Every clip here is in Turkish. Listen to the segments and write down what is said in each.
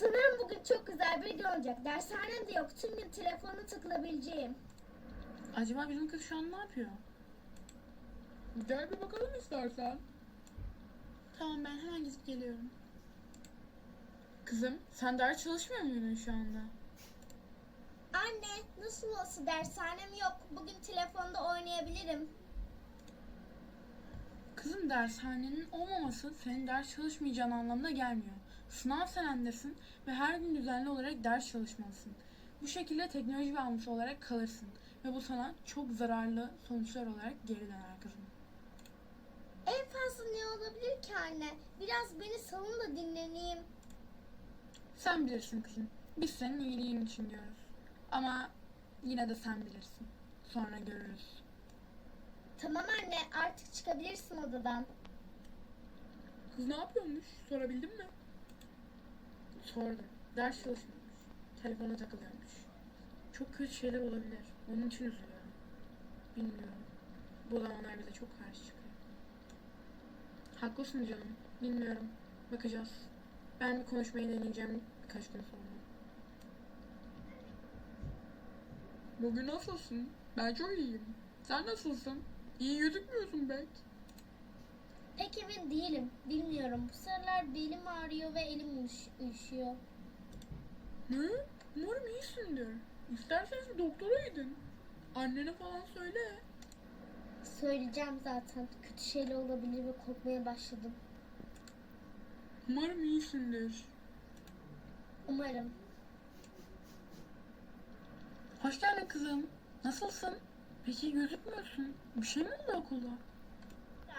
Sanırım bugün çok güzel bir gün olacak. Dershanem de yok. Tüm gün telefonla takılabileceğim. Acaba bizim kız şu an ne yapıyor? Gel bir bakalım istersen. Tamam ben hemen gidip geliyorum. Kızım sen ders çalışmıyor muydun şu anda? Anne nasıl olsa dershanem yok. Bugün telefonda oynayabilirim. Kızım dershanenin olmaması senin ders çalışmayacağın anlamına gelmiyor. Sınav senendesin ve her gün düzenli olarak ders çalışmalısın. Bu şekilde teknoloji bağımlısı olarak kalırsın ve bu sana çok zararlı sonuçlar olarak geri döner kızım. En fazla ne olabilir ki anne? Biraz beni salın da dinleneyim. Sen bilirsin kızım. Biz senin iyiliğin için diyoruz. Ama yine de sen bilirsin. Sonra görürüz. Tamam anne artık çıkabilirsin odadan. Kız ne yapıyormuş? Sorabildin mi? Sordum. Ders çalışmıyormuş. Telefona takılıyormuş. Çok kötü şeyler olabilir. Onun için üzülüyorum. Bilmiyorum. Bu zamanlar bize çok karşı çıkıyor. Haklısın canım. Bilmiyorum. Bakacağız. Ben bir konuşmayı deneyeceğim birkaç gün sonra. Bugün nasılsın? Ben çok iyiyim. Sen nasılsın? İyi gözükmüyorsun pek. Değilim. Bilmiyorum. Bu sıralar belim ağrıyor ve elim uş- üşüyor. Ne? Umarım iyisindir. İsterseniz bir doktora gidin. Annene falan söyle. Söyleyeceğim zaten. Kötü şeyler olabilir ve korkmaya başladım. Umarım iyisindir. Umarım. Hoş geldin kızım. Nasılsın? Peki gözükmüyorsun. Bir şey mi oldu okulda?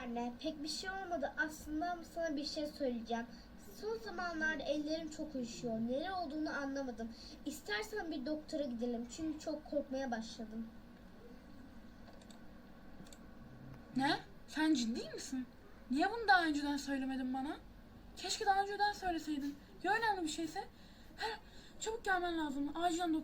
Anne pek bir şey olmadı. Aslında sana bir şey söyleyeceğim. Son zamanlarda ellerim çok üşüyor. Nere olduğunu anlamadım. İstersen bir doktora gidelim. Çünkü çok korkmaya başladım. Ne? Sen ciddi misin? Niye bunu daha önceden söylemedin bana? Keşke daha önceden söyleseydin. Ya önemli bir şeyse? Her, çabuk gelmen lazım. Acilen doktora